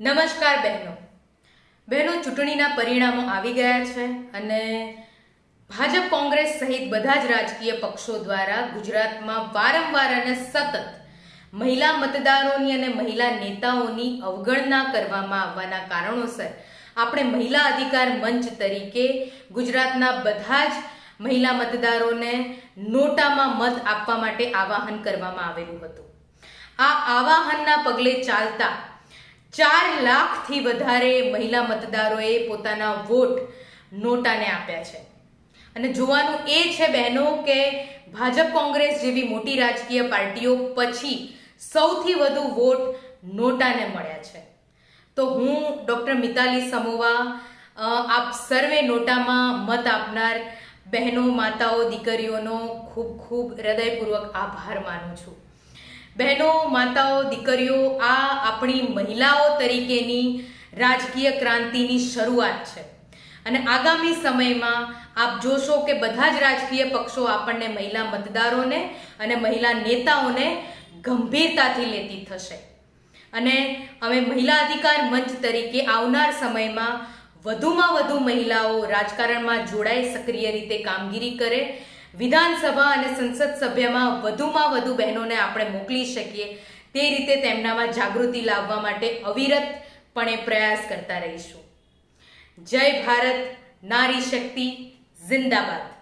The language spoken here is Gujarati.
નમસ્કાર બહેનો. બહેનો, ચૂંટણીના પરિણામો આવી ગયા છે અને ભાજપ કોંગ્રેસ સહિત બધા જ રાજકીય પક્ષો દ્વારા ગુજરાતમાં વારંવાર અને સતત મહિલા મતદારોની અને મહિલા નેતાઓની અવગણના કરવામાં આવવાના કારણોસર આપણે મહિલા અધિકાર મંચ તરીકે ગુજરાતના બધા જ મહિલા મતદારોને નોટામાં મત આપવા માટે આવાહન કરવામાં આવેલું હતું. આ આવાહનના પગલે ચાલતા ચાર લાખથી વધારે મહિલા મતદારોએ પોતાના વોટ નોટાને આપ્યા છે. અને જોવાનું એ છે બહેનો કે ભાજપ કોંગ્રેસ જેવી મોટી રાજકીય પાર્ટીઓ પછી સૌથી વધુ વોટ નોટાને મળ્યા છે. તો હું ડૉક્ટર મિતાલી સમોવા આપ સર્વે નોટામાં મત આપનાર બહેનો, માતાઓ, દીકરીઓનો ખૂબ ખૂબ હૃદયપૂર્વક આભાર માનું છું. બહેનો, માતાઓ, દીકરીઓ, આ આપણી મહિલાઓ તરીકેની રાજકીય ક્રાંતિની શરૂઆત છે. અને આગામી સમયમાં આપ જોશો કે બધા જ રાજકીય પક્ષો આપણને મહિલા મતદારોને અને મહિલા નેતાઓને ગંભીરતાથી લેતી થશે. અને અમે મહિલા અધિકાર મંચ તરીકે આવનાર સમયમાં વધુમાં વધુ મહિલાઓ રાજકારણમાં જોડાઈ સક્રિય રીતે કામગીરી કરે વિધાનસભા અને સંસદ સભ્યમાં વધુમાં વધુ બહેનોને આપણે મોકલી શકીએ. તે રીતે તેમનામાં જાગૃતિ લાવવા માટે અવિરતપણે પ્રયાસ કરતા રહીશું. જય ભારત, નારી શક્તિ, જિંદાબાદ.